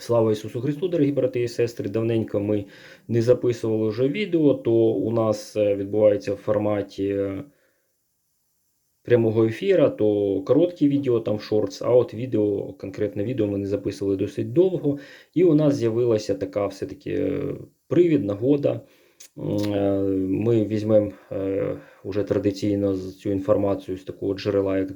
Слава Ісусу Христу, дорогі брати і сестри. Давненько ми не записували вже відео, то у нас е, відбувається в форматі е, прямого ефіра, то короткі відео, там шортс, а от відео, конкретне відео ми не записували досить довго. І у нас з'явилася така все-таки е, привід, нагода. Ми візьмемо уже традиційно цю інформацію з такого джерела, як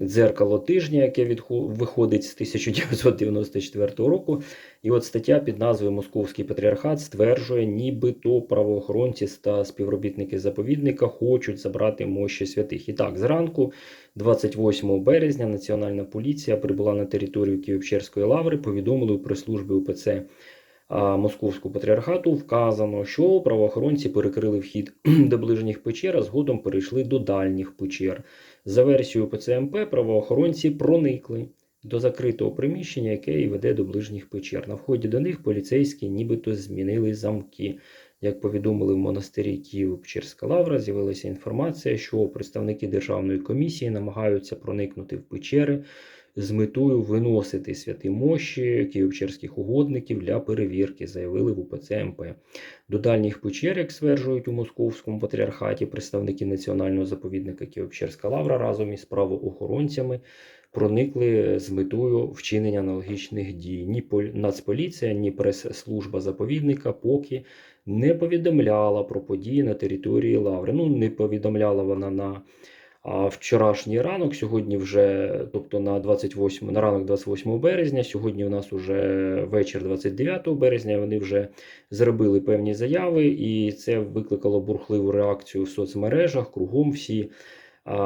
дзеркало тижня, яке виходить з 1994 року. І от стаття під назвою Московський патріархат стверджує, нібито правоохоронці та співробітники заповідника хочуть забрати мощі святих. І так, зранку, 28 березня, Національна поліція прибула на територію Київчерської лаври, повідомили у прес-службі УПЦ Московського патріархату. Вказано, що правоохоронці перекрили вхід до ближніх печер, а згодом перейшли до дальніх печер. За версією ПЦМП, правоохоронці проникли до закритого приміщення, яке і веде до ближніх печер. На вході до них поліцейські нібито змінили замки. Як повідомили в монастирі Київ-Печерська лавра, з'явилася інформація, що представники державної комісії намагаються проникнути в печери з метою виносити святі мощі київчерських угодників для перевірки, заявили в УПЦ МП. До дальніх печер, як стверджують у московському патріархаті, представники національного заповідника Київ-Печерська лавра разом із правоохоронцями проникли з метою вчинення аналогічних дій. Ні Нацполіція, ні прес-служба заповідника поки не повідомляла про події на території Лаври. Ну, не повідомляла вона на а, вчорашній ранок, сьогодні вже, тобто на 28, на ранок 28 березня, сьогодні у нас вже вечір 29 березня, вони вже зробили певні заяви, і це викликало бурхливу реакцію в соцмережах. Кругом всі а,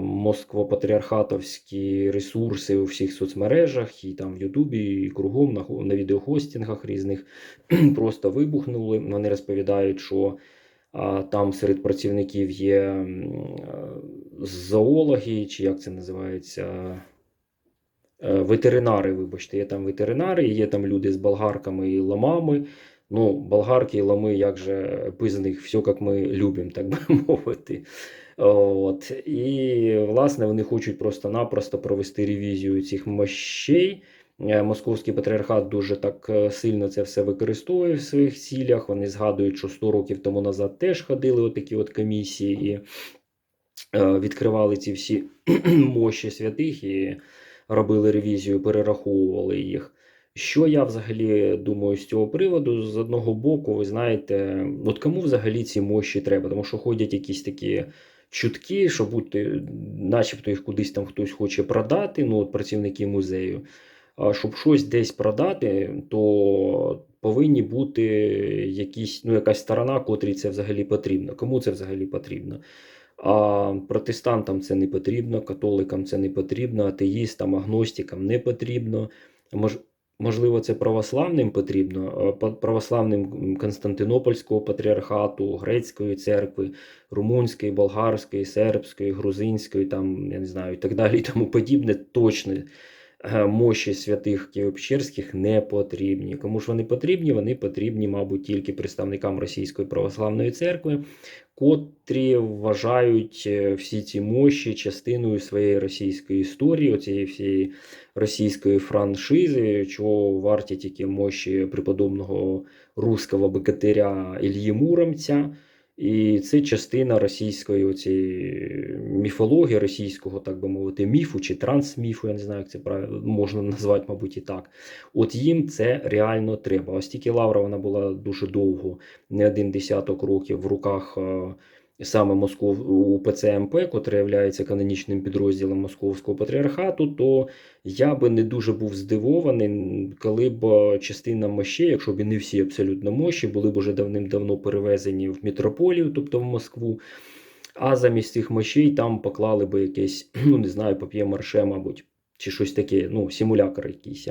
москво-патріархатовські ресурси у всіх соцмережах, і там в Ютубі, і кругом на, на відеохостингах різних просто вибухнули. Вони розповідають, що там серед працівників є е, зоологи, чи як це називається. Е, Ветеринари, вибачте, є там ветеринари, є там люди з болгарками і ламами. Ну, болгарки і лами, як же без них, все як ми любимо, так би мовити. От. І, власне, вони хочуть просто-напросто провести ревізію цих мощей. Е, Московський патріархат дуже так е, сильно це все використовує в своїх цілях. Вони згадують, що 100 років тому назад теж ходили отакі от комісії і е, відкривали ці всі мощі святих і робили ревізію, перераховували їх. Що я взагалі думаю з цього приводу? З одного боку, ви знаєте, от кому взагалі ці мощі треба? Тому що ходять якісь такі чутки, що будь начебто їх кудись там хтось хоче продати, ну от працівники музею. Щоб щось десь продати, то повинні бути якісь, ну, якась сторона, котрій це взагалі потрібно. Кому це взагалі потрібно? А протестантам це не потрібно, католикам це не потрібно, атеїстам, агностикам не потрібно. Мож, можливо, це православним потрібно, православним Константинопольського патріархату, грецької церкви, румунської, болгарської, сербської, грузинської, там, я не знаю, і так далі, і тому подібне, точно мощі святих Києво-Печерських не потрібні. Кому ж вони потрібні? Вони потрібні, мабуть, тільки представникам Російської православної церкви, котрі вважають е, всі ці мощі частиною своєї російської історії, оцієї всієї російської франшизи, чого варті тільки мощі преподобного руського богатиря Ільї Муромця. І це частина російської оцієї міфології, російського, так би мовити, міфу чи трансміфу, я не знаю, як це правильно можна назвати, мабуть, і так. От їм це реально треба. Ось тільки Лавра вона була дуже довго, не один десяток років в руках е, саме Москов у ПЦМП, котре є канонічним підрозділом Московського патріархату, то я би не дуже був здивований, коли б частина мощей, якщо б не всі абсолютно мощі, були б уже давним-давно перевезені в мітрополію, тобто в Москву. А замість цих мощей там поклали би якесь, ну не знаю, пап'є-марше, мабуть, чи щось таке, ну, симулятор якийсь.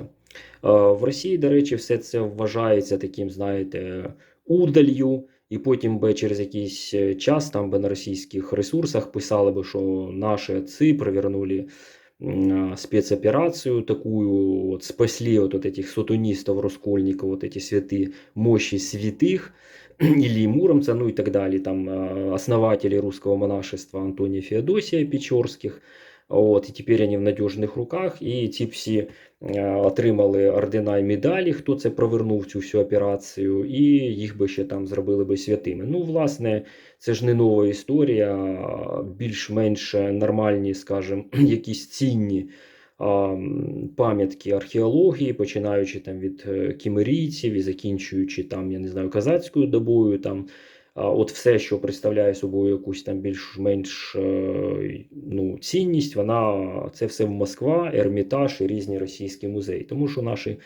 В Росії, до речі, все це вважається таким, знаєте, удалью. І потім би через якийсь е, час там би на російських ресурсах писали би, що наші отці провернули м, а, спецоперацию такую, вот, спасли вот, вот этих сатанистов, раскольников, вот эти святые мощи святых, Ильи Муромца, ну и так далее, там а, основатели русского монашества Антония Феодосия Печорских, От, і тепер вони в надіжних руках, і ці всі е, отримали ордена і медалі, хто це провернув цю всю операцію, і їх би ще там зробили би святими. Ну, власне, це ж не нова історія, більш-менш нормальні, скажімо, якісь цінні пам'ятки археології, починаючи там від е, кімерійців і закінчуючи там, я не знаю, казацькою добою. Там, от все, що представляє собою якусь там більш-менш е, ну, цінність, вона це все в Москва, Ермітаж і різні російські музеї. Тому що наші е,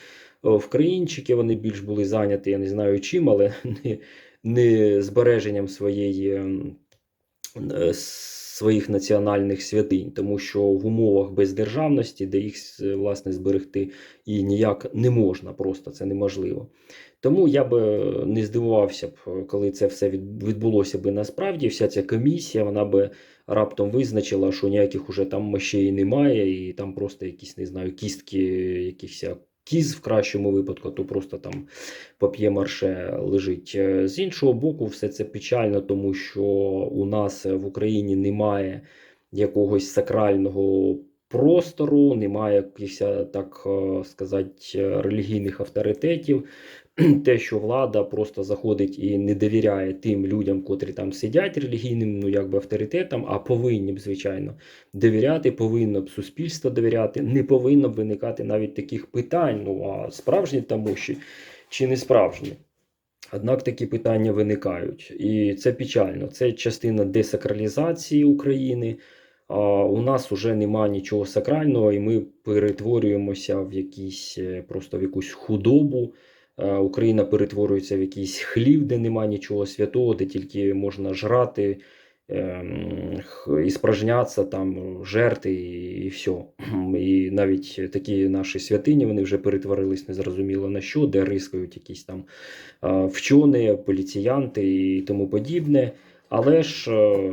вкраїнчики вони більш були зайняті, я не знаю чим, але не, не збереженням своєї. Е, Своїх національних святинь, тому що в умовах бездержавності, де їх е, власне зберегти і ніяк не можна, просто це неможливо. Тому я би не здивувався б, коли це все відбулося би насправді. Вся ця комісія вона би раптом визначила, що ніяких уже там мощей немає, і там просто якісь не знаю, кістки якихось кіз в кращому випадку, то просто там пап'є-марше лежить. Е, З іншого боку, все це печально, тому що у нас в Україні немає якогось сакрального простору, немає якихось, так е, сказати, релігійних авторитетів. Те, що влада просто заходить і не довіряє тим людям, котрі там сидять релігійним, ну якби авторитетам, а повинні б, звичайно, довіряти, повинно б суспільство довіряти, не повинно б виникати навіть таких питань. Ну а справжні там мощі чи не справжні. Однак такі питання виникають, і це печально. Це частина десакралізації України. А у нас вже немає нічого сакрального, і ми перетворюємося в якісь е, просто в якусь худобу. Україна перетворюється в якийсь хлів, де нема нічого святого, де тільки можна жрати ем, і спражнятися, там, жерти і, і все. І навіть такі наші святині вони вже перетворились незрозуміло на що, де рискають якісь там вчені, поліціянти і тому подібне. Але ж е,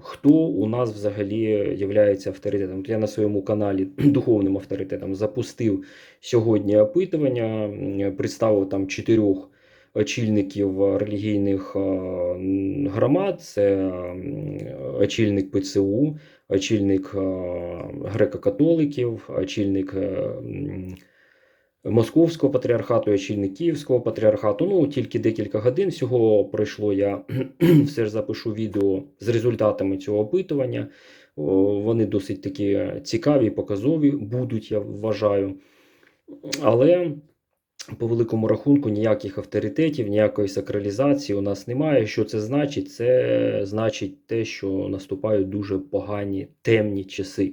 хто у нас взагалі є авторитетом? Я на своєму каналі духовним авторитетом запустив сьогодні опитування, представив там чотирьох очільників релігійних е, громад: це очільник ПЦУ, очільник е, греко-католиків, очільник. Московського патріархату, очільник Київського патріархату. Ну, тільки декілька годин всього пройшло. Я все ж запишу відео з результатами цього опитування. Вони досить такі цікаві, показові будуть, я вважаю. Але по великому рахунку ніяких авторитетів, ніякої сакралізації у нас немає. Що це значить? Це значить те, що наступають дуже погані темні часи.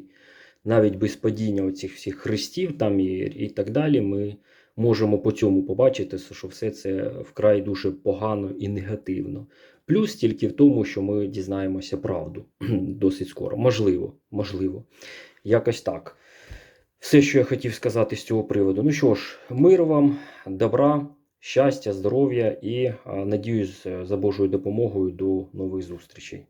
Навіть без падіння оцих всіх хрестів там і, і так далі, ми можемо по цьому побачити, що все це вкрай дуже погано і негативно. Плюс тільки в тому, що ми дізнаємося правду досить скоро. Можливо, можливо. Якось так. Все, що я хотів сказати з цього приводу. Ну що ж, мир вам, добра, щастя, здоров'я і надіюсь, за Божою допомогою до нових зустрічей.